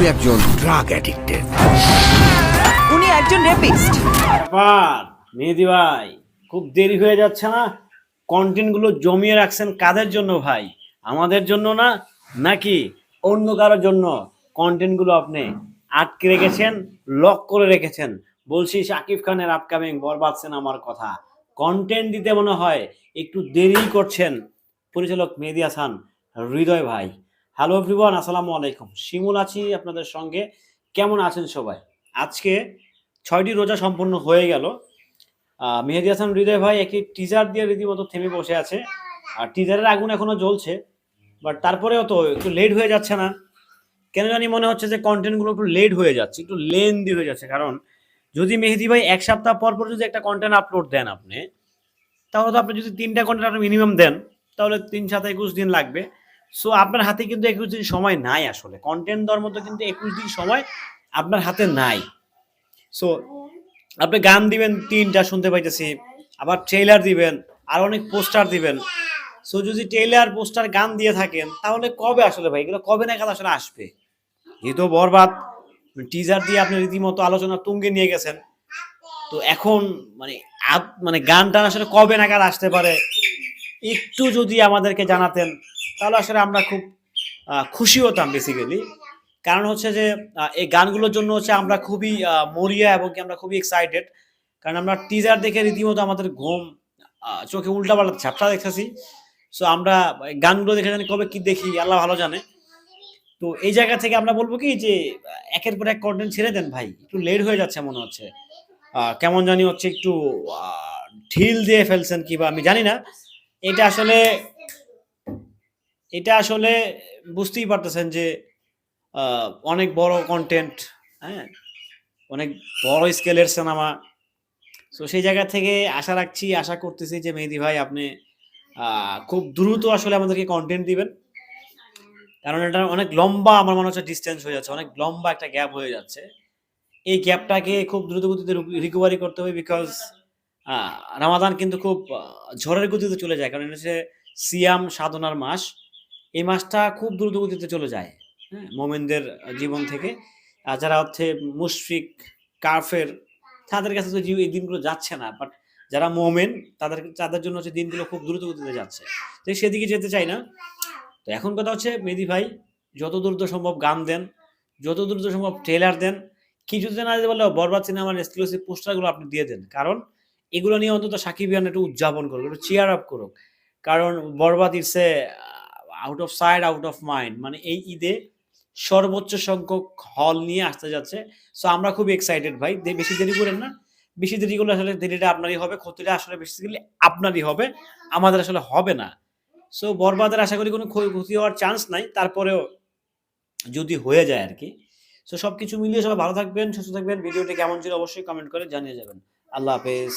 উনি একজন drug addicted উনি একজন রেপিস্ট ব্যাপার মেহেদি ভাই খুব দেরি হয়ে যাচ্ছে না? কন্টেন্টগুলো জমিয়ে রাখছেন কাদের জন্য ভাই? আমাদের জন্য না নাকি অন্য কারোর জন্য কন্টেন্টগুলো আপনি আটকে রেখেছেন লক করে রেখেছেন? বলছি শাকিব খানের আপকামিং বরবাদ আমার কথা। কন্টেন্ট দিতে মনে হয় একটু দেরি করছেন। পরিচালক মেহেদি হাসান হৃদয় ভাই হ্যালো এভরিওয়ান আসসালামু আলাইকুম। শিমুল আছি আপনাদের সঙ্গে। কেমন আছেন সবাই? আজকে ছয়টি রোজা সম্পূর্ণ হয়ে গেল। মেহেদি হাসান হৃদয় ভাই একটি টিজার দিয়ে রীতিমতো থেমে বসে আছে। আর টিজারের আগুন এখনও জ্বলছে বাট তারপরেও তো একটু লেট হয়ে যাচ্ছে না। কেন জানি মনে হচ্ছে যে কন্টেন্টগুলো একটু লেট হয়ে যাচ্ছে, একটু লেন্দি হয়ে যাচ্ছে। কারণ যদি মেহেদি ভাই এক সপ্তাহ পর পর যদি একটা কন্টেন্ট আপলোড দেন আপনি, তাহলে তো আপনি যদি তিনটা কন্টেন্ট আপনি মিনিমাম দেন, তাহলে তিন সাত একুশ দিন লাগবে। সো আপনার হাতে কিন্তু একুশ দিন সময় নাই আসলে। কন্টেন্ট দেওয়ার মতো কিন্তু একুশ দিন সময় আপনার হাতে নাই। সো আপনি গান দিবেন, তিনটা শুনতে পাইতেছি, আবার ট্রেলার দিবেন, আর অনেক পোস্টার দিবেন। সো যদি ট্রেলার পোস্টার গান দিয়ে থাকেন, তাহলে কবে আসলে ভাই? এগুলো কবে নাগাদ আসলে আসবে? যেহেতু বরবাদ। টিজার দিয়ে আপনি রীতিমতো আলোচনা তুঙ্গে নিয়ে গেছেন। তো এখন মানে মানে গানটা আসলে কবে নাগাদ আসতে পারে? একটু যদি আমাদেরকে জানাতেন। তাহলে আসলে আমরা খুব খুশি হতাম বেসিক্যালি কারণ হচ্ছে যে এই গানগুলোর জন্য হচ্ছে আমরা খুবই মরিয়া এবং আমরা খুবই এক্সাইটেড কারণ আমরা টিজার দেখে রীতিমতো আমাদের ঘুম চোখে উল্টা পাল্টা ঝাপটা দেখতেছি। সো আমরা গানগুলো দেখে জানি কবে কি দেখি, আল্লাহ ভালো জানে। তো এই জায়গা থেকে আমরা বলব কি যে, একের পর এক কন্টেন্ট ছেড়ে দেন ভাই। একটু লেট হয়ে যাচ্ছে মনে হচ্ছে। কেমন জানি হচ্ছে একটু ঢিল দিয়ে ফেলছেন কি বা আমি জানি না। এটা আসলে এটা আসলে বুঝতেই পারতেছেন যে অনেক বড় কন্টেন্ট হ্যাঁ? অনেক বড় স্কেলের সিনেমা তো সেই জায়গা থেকে আশা রাখছি, আশা করতেছি যে মেহেদি ভাই আপনি খুব দ্রুত আসলে আমাদেরকে কন্টেন্ট দিবেন। কারণ এটা অনেক লম্বা, আমার মনে হচ্ছে ডিস্টেন্স হয়ে যাচ্ছে, অনেক লম্বা একটা গ্যাপ হয়ে যাচ্ছে। এই গ্যাপটাকে খুব দ্রুত গতিতে রিকভারি করতে হবে বিকজ রামাদান কিন্তু খুব ঝড়ের গতিতে চলে যায়। কারণ এটা হচ্ছে সিয়াম সাধনার মাস। এই মাসটা খুব দ্রুত গতিতে চলে যায় হ্যাঁ মোমেনদের জীবন থেকে। আর যারা হচ্ছে মুশফিক, কাফের, তাদের কাছে তো এই দিনগুলো যাচ্ছে না বাট যারা মোমেন, তাদের তাদের জন্য হচ্ছে দিনগুলো খুব দ্রুত গতিতে যাচ্ছে। তো সেদিকে যেতে চাই না। তো এখন কথা হচ্ছে মেদি ভাই, যত দ্রুত সম্ভব গান দেন, যত দ্রুত সম্ভব ট্রেলার দেন কিছুদিন আগে বললে বরবাদ সিনেমার এক্সক্লুসিভ পোস্টারগুলো আপনি দিয়ে দেন। কারণ এগুলো নিয়ে অন্তত সাকিব ইয়ান একটু উদযাপন করুক, একটু চেয়ার আপ করুক। কারণ বরবাদ it's a out of sight out of mind মানে এই ঈদে সর্বোচ্চ সংখ্যক হল নিয়ে আসতে যাচ্ছে। সো আমরা খুব এক্সাইটেড ভাই। বেশি দেরি করেন না। বেশি দেরি করলে আসলে দেরিটা আপনারই হবে, ক্ষতিটা আসলে বেসিক্যালি আপনারই হবে। আমাদের আসলে হবে না। সো বরবাদের আশা করি কোনো ক্ষতি হওয়ার চান্স নাই। তারপরেও যদি হয়ে যায় আর কি সো সব কিছু মিলিয়ে সবাই ভালো থাকবেন, সুস্থ থাকবেন। ভিডিওটি কেমন ছিল অবশ্যই কমেন্ট করে জানিয়ে যাবেন। আল্লাহ হাফেজ।